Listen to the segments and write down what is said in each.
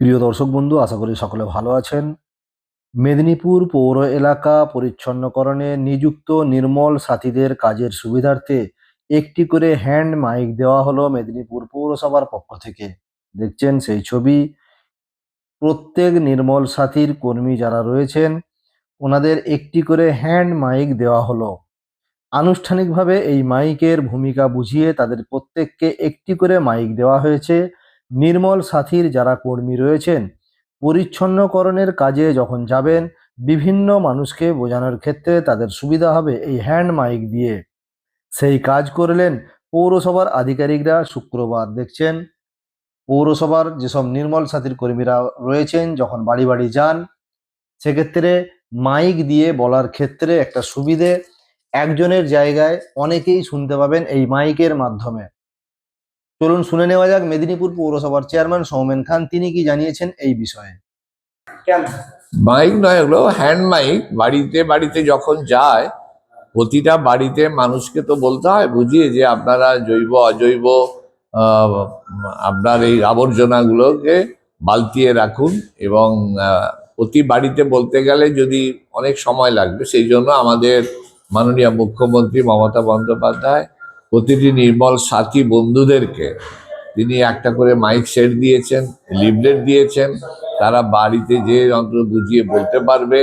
প্রিয় দর্শক বন্ধু, আশা করি সকলে ভালো আছেন। মেদিনীপুর পৌর এলাকা পরিচ্ছন্নকরণে নিযুক্ত নির্মল সাথীদের কাজের সুবিধার্থে একটি করে হ্যান্ড মাইক দেওয়া হলো মেদিনীপুর পৌরসভার পক্ষ থেকে। দেখছেন সেই ছবি। প্রত্যেক নির্মল সাথীর কর্মী যারা রয়েছেন, ওনাদের একটি করে হ্যান্ড মাইক দেওয়া হলো। আনুষ্ঠানিকভাবে এই মাইকের ভূমিকা বুঝিয়ে তাদের প্রত্যেককে একটি করে মাইক দেওয়া হয়েছে। নির্মল সাথীর যারা কর্মী রয়েছেন, পরিচ্ছন্নকরণের কাজে যখন যাবেন, বিভিন্ন মানুষকে বোঝানোর ক্ষেত্রে তাদের সুবিধা হবে এই হ্যান্ড মাইক দিয়ে। সেই কাজ করলেন পৌরসভার আধিকারিকরা শুক্রবার। দেখছেন, পৌরসভার যেসব নির্মল সাথীর কর্মীরা রয়েছেন, যখন বাড়ি বাড়ি যান, সেক্ষেত্রে মাইক দিয়ে বলার ক্ষেত্রে একটা সুবিধে, একজনের জায়গায় অনেকেই শুনতে পাবেন এই মাইকের মাধ্যমে। চলুন শুনে নেওয়া যাক মেদিনীপুর পৌরসভার চেয়ারম্যান সৌমেন খান তিনি কি জানিয়েছেন এই বিষয়ে। মাইক নয় হলো হ্যান্ড মাইক বাড়িতে বাড়িতে যখন যায় প্রতিটা বাড়িতে মানুষকে তো বলতে হয় বুঝিয়ে যে আপনারা জৈব অজৈব আপনার এই আবর্জনাগুলোকে বালতিয়ে রাখুন এবং প্রতি বাড়িতে বলতে গেলে যদি অনেক সময় লাগবে সেই জন্য আমাদের মাননীয় মুখ্যমন্ত্রী মমতা বন্দ্যোপাধ্যায় প্রতিটি নির্মল সাথী বন্ধুদেরকে তিনি একটা করে মাইক সেট দিয়েছেন লিফলেট দিয়েছেন। তারা বাড়িতে যে যন্ত্র বুঝিয়ে বলতে পারবে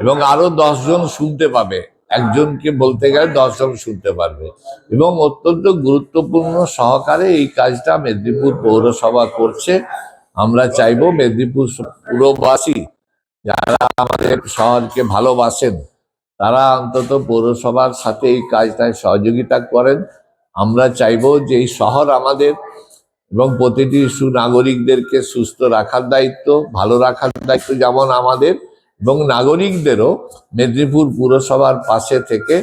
এবং আরও দশজন শুনতে পাবে। একজনকে বলতে গেলে দশজন শুনতে পারবে। এবং অত্যন্ত গুরুত্বপূর্ণ সহকারে এই কাজটা মেদিনীপুর পৌরসভা করছে। আমরা চাইব মেদিনীপুর পুরবাসী যারা আমাদের শহরকে ভালোবাসেন, তারা অন্তত পৌরসভার সাথে এই কাজটায় সহযোগিতা করেন। আমরা চাইব যে এই শহর আমাদের এবং প্রতিটি সুনাগরিকদেরকে সুস্থ রাখার দায়িত্ব ভালো রাখার দায়িত্ব যেমন আমাদের এবং নাগরিকদেরও মেদিনীপুর পুরসভার পাশে থেকে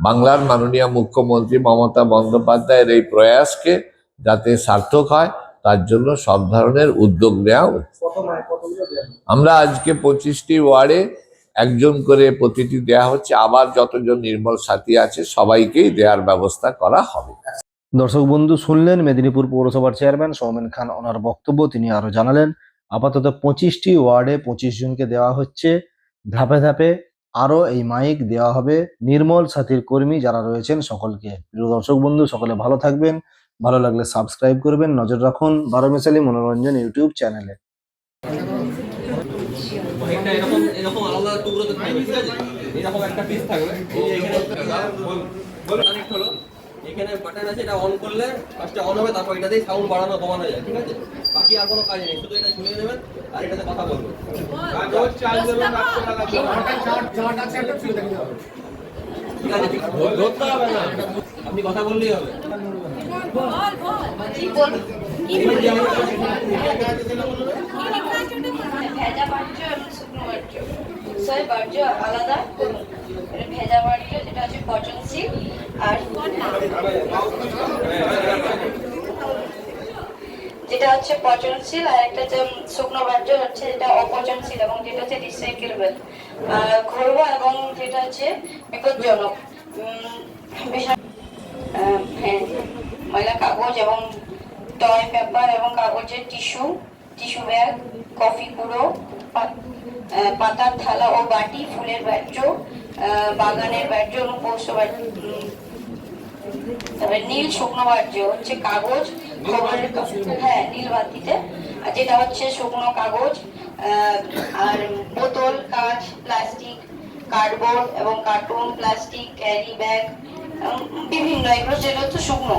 বাংলার মাননীয় মুখ্যমন্ত্রী মমতা বন্দ্যোপাধ্যায়ের এই প্রয়াসকে যাতে সার্থক হয় তার জন্য সব ধরনের উদ্যোগ নেওয়া উচিত। আমরা আজকে পঁচিশটি ওয়ার্ডে একজন করে প্রতিটি দেয়া হচ্ছে, আবার যতজন নির্মল সাথী আছে, সবাইকেই দেওয়ার ব্যবস্থা করা হবে। দর্শক বন্ধু, শুনলেন মেদিনীপুর পৌরসভার চেয়ারম্যান সৌমেন খান ওনার বক্তব্য। তিনি আরও জানালেন, আপাতত পঁচিশটি ওয়ার্ডে পঁচিশ জনকে দেওয়া হচ্ছে। ধাপে ধাপে আরও এই মাইক দেওয়া হবে। নির্মল সাথীর কর্মী যারা রয়েছেন সকলকে। প্রিয় দর্শক বন্ধু, সকলে ভালো থাকবেন। ভালো লাগলে সাবস্ক্রাইব করবেন। নজর রাখুন বারো মিশালি মনোরঞ্জন ইউটিউব চ্যানেলে একটা এরকম এরকম আলাদা টুকরোতে থাকবে ঠিক আছে এরকম একটা পিস থাকবে এখানে বাটন আছে এটা অন করলে ফার্স্টে অন হবে তারপর এটাতেই সাউন্ড বাড়ানো কমানো যায় ঠিক আছে বাকি আর কোনো কাজ নেই শুধু এটা ঝুলিয়ে দেবেন আর এটাতে কথা বলবেন আপনি কথা বললেই হবে আলাদা ভেজা বাহ্য যেটা হচ্ছে পচনশীল আর যেটা হচ্ছে পচনশীল আর একটা হচ্ছে শুকনো বাহ্য হচ্ছে যেটা অপচনশীল এবং যেটা হচ্ছে রিসাইকেলেবল ঘরোয়া এবং যেটা হচ্ছে বিপজ্জনক। হ্যাঁ, ময়লা কাগজ এবং টয় পেপার এবং কাগজের টিস্যু টিস্যু ব্যাগ কফি কুড়ো পাতার থালা ও বাটি ফুলের ব্যাজ্য আহ, বাগানের ব্যাজ্য এবং পৌষ ব্যাজ্য তারপরে নীল শুকনো বাহ্য হচ্ছে কাগজ খবরের হ্যাঁ নীল বাতিতে আর যেটা হচ্ছে শুকনো কাগজ আর বোতল কাঁচ প্লাস্টিক কার্ডবোর্ড এবং কার্টুন প্লাস্টিক ক্যারি ব্যাগ বিভিন্ন এগুলো যেটা হচ্ছে শুকনো।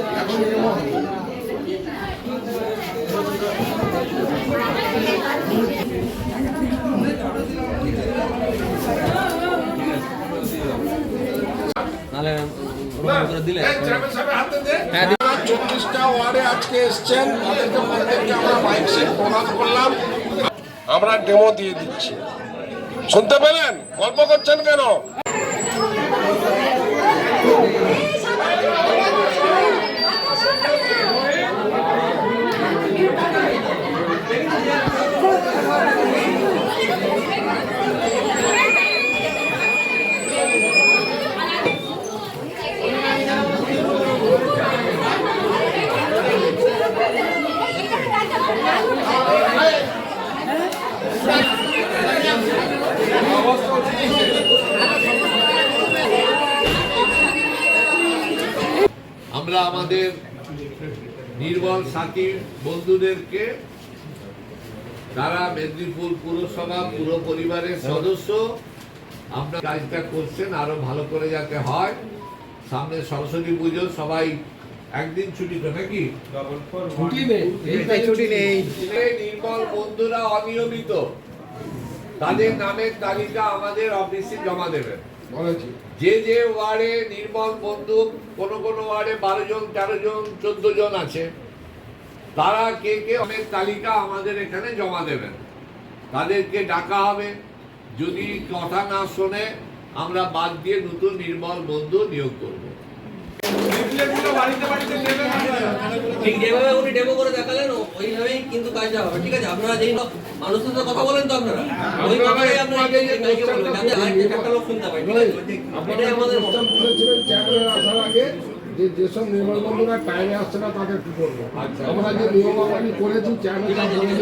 ওয়ার্ডে আজকে আমরা প্রদান করলাম আমরা ডেমো দিয়ে দিচ্ছি। শুনতে পেলেন? গল্প করছেন কেন আমরা আমাদের নির্মল সাথী বন্ধুদেরকে তারা মেদিনীপুর পুরসভা পুরো পরিবারের সদস্য আপনার কাজটা করছেন আরও ভালো করে যাতে হয়। সামনে সরস্বতী পুজো সবাই একদিন ছুটি তো নাকি? নির্মল বন্ধুরা অনিয়মিত। তাদের নামের তালিকা আমাদের অফিসে জমা দেবেন। যে যে ওয়ার্ডে নির্মল বন্দুক, কোনো কোনো ওয়ার্ডে বারো জন, তেরো জন, চোদ্দ জন আছে, তারা কে কে অনেক তালিকা আমাদের এখানে জমা দেবেন। তাদেরকে ডাকা হবে। যদি কথা না শোনে, আমরা বাদ দিয়ে নতুন নির্মল বন্ধু নিয়োগ করব। ঠিক যেভাবে উনি ডেমো করে দেখালেন ওইভাবেই কিন্তু কাজটা হবে। ঠিক আছে আপনারা যেই মানুষের সাথে কথা বলেন তো আপনারা। ওই কথাই আপনারা এই- এই কাজকে বলবেন। যাতে আরেকটা একটা লোক শুনতে পায় এটাই আমাদের প্রস্তাব করেছিলেন চেয়ারম্যান আসার আগে যে যেসব নির্মল বন্ধুরা টাইমে আসছে না তাদের কি করব আমরা যে নিয়মাবলী করেছি চেয়ারম্যান